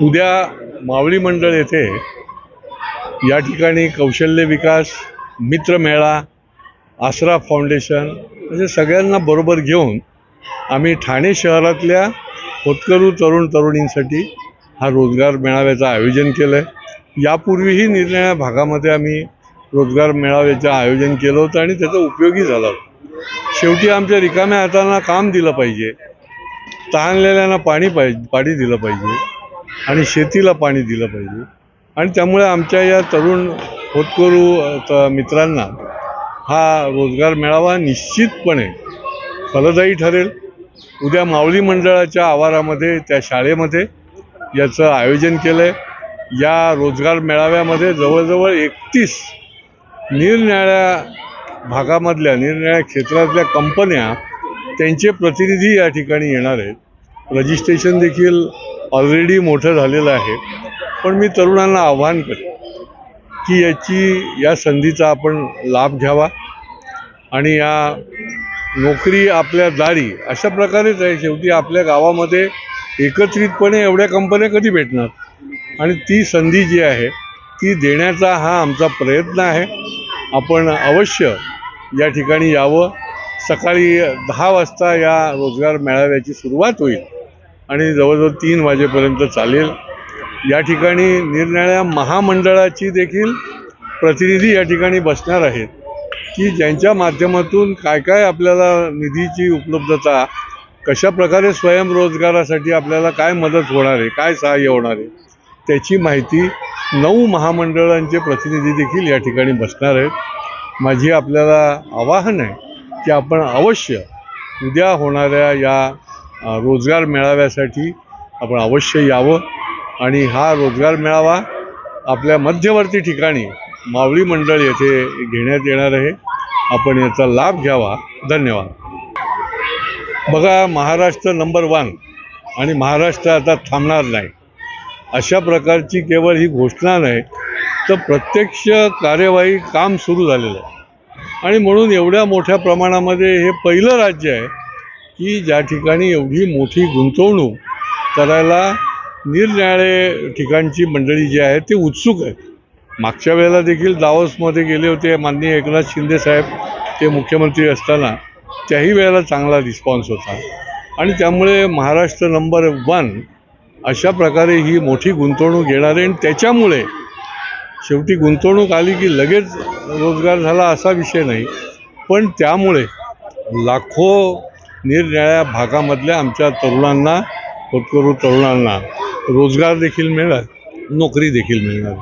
उद्या मावळी मंडळ येथे या ठिकाणी कौशल्य विकास मित्रमेळा आसरा फाउंडेशन म्हणजे सगळ्यांना बरोबर घेऊन आम्ही ठाणे शहरातल्या होतकरू तरुण तरुणींसाठी हा रोजगार मेळाव्याचं आयोजन केलं आहे यापूर्वीही निरनिळ्या भागामध्ये आम्ही रोजगार मेळाव्याचं आयोजन केलं होतं आणि त्याचा उपयोगी झाला होता. शेवटी आमच्या रिकाम्या हातांना काम दिलं पाहिजे. तहानलेल्यांना पाणी पाहिजे पाणी दिलं पाहिजे. आणि शेतीला पाणी दिलं पाहिजे. आणि त्यामुळे आमच्या या तरुण होतकरू त मित्रांना हा रोजगार मेळावा निश्चितपणे फलदायी ठरेल. उद्या माऊली मंडळाच्या आवारामध्ये त्या शाळेमध्ये याचं आयोजन केलं आहे या रोजगार मेळाव्यामध्ये जवळजवळ एकतीस निरनिराळ्या भागामधल्या निरनिराळ्या क्षेत्रातल्या कंपन्या त्यांचे प्रतिनिधी या ठिकाणी येणार आहेत. रजिस्ट्रेशन देखील ऑलरेडी मोठं झालेलं आहे. पण मी तरुणांना आव्हान करेन की याची या संधीचा आपण लाभ घ्यावा आणि या नोकरी आपल्या दारी अशा प्रकारेच आहे. शेवटी आपल्या गावामध्ये एकत्रितपणे एवढ्या कंपन्या कधी भेटणार? आणि ती संधी जी आहे ती देण्याचा हा आमचा प्रयत्न आहे. आपण अवश्य या ठिकाणी यावं. सकाळी दहा वाजता या रोजगार मेळाव्याची सुरुवात होईल. आणि जवळजवळ तीन वाजेपर्यंत चालेल. या ठिकाणी निरनिळ्या महामंडळाची देखील प्रतिनिधी या ठिकाणी बसणार आहेत. की ज्यांच्या माध्यमातून काय काय आपल्याला निधीची उपलब्धता कशा प्रकारे स्वयंरोजगारासाठी आपल्याला काय मदत होणार आहे काय सहाय्य होणार आहे त्याची माहिती नऊ महामंडळांचे प्रतिनिधी देखील या ठिकाणी बसणार आहेत. माझी आपल्याला आवाहन आहे की आपण अवश्य उद्या होणाऱ्या या रोजगार मेळाव्यासाठी आपण अवश्य यावं. आणि हा रोजगार मेळावा आपल्या मध्यवर्ती ठिकाणी मावळी मंडळ येथे घेण्यात येणार आहे. आपण याचा लाभ घ्यावा. धन्यवाद. बघा महाराष्ट्र नंबर वन आणि महाराष्ट्र आता थांबणार नाही. अशा प्रकारची केवळ ही घोषणा नाही तर प्रत्यक्ष कार्यवाही काम सुरू झालेलं आहे. आणि म्हणून एवढ्या मोठ्या प्रमाणामध्ये हे पहिलं राज्य आहे की ज्या ठिकाणी एवढी मोठी गुंतवणूक करायला निरनिराळे ठिकाणची मंडळी जी आहे ते उत्सुक आहे मागच्या वेळेला देखील दावोसमध्ये गेले होते माननीय एकनाथ शिंदे साहेब ते मुख्यमंत्री असताना. त्याही वेळेला चांगला रिस्पॉन्स होता. आणि त्यामुळे महाराष्ट्र नंबर वन अशा प्रकारे ही मोठी गुंतवणूक येणार आहे. आणि त्याच्यामुळे शेवटी गुंतवणूक आली की लगेच रोजगार झाला असा विषय नाही. पण त्यामुळे लाखो निरनिळ्या भागामधल्या आमच्या तरुणांना होतकरू तरुणांना रोजगार देखील मिळणार नोकरी देखील मिळणार.